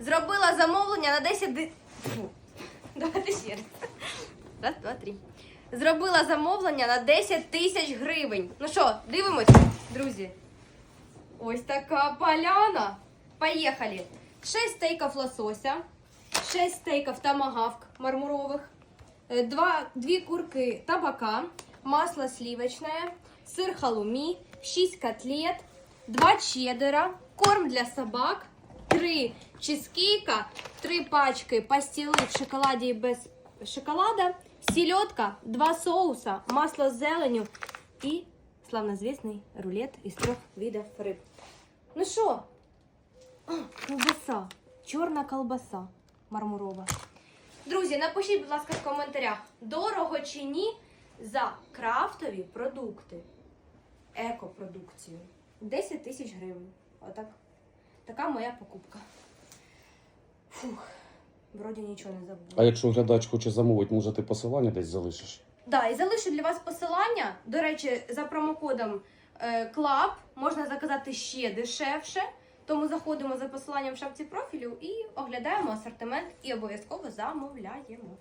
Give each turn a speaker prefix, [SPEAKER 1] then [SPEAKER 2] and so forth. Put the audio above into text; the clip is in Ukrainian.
[SPEAKER 1] Зробила замовлення на 10... ди- Фу. Давайте ще раз. Раз, два, три. Зробила замовлення на 10 тисяч гривень. Ну що, дивимось, друзі. Ось така поляна. Поїхали. 6 стейків лосося, 6 стейків томагавк мармурових, 2, 2 курки табака, масло сливочное, сыр халуми, 6 котлет, 2 чеддера, корм для собак, 3 чизкейка, 3 пачки пастили в шоколаді і без шоколада, селедка, 2 соуса, масло з зеленю і славнозвісний рулет із трьох видів риб. Ну що? Колбаса. Чорна колбаса мармурова. Друзі, напишіть, будь ласка, в коментарях, дорого чи ні за крафтові продукти, екопродукцію. 10 тисяч гривень. Отак. Така моя покупка. Фух, вроді нічого не
[SPEAKER 2] А якщо глядач хоче замовити, може ти посилання десь залишиш?
[SPEAKER 1] Да, і залишу для вас посилання. До речі, за промокодом е, КЛАБ можна заказати ще дешевше. Тому заходимо за посиланням в шапці профілю і оглядаємо асортимент і обов'язково замовляємо.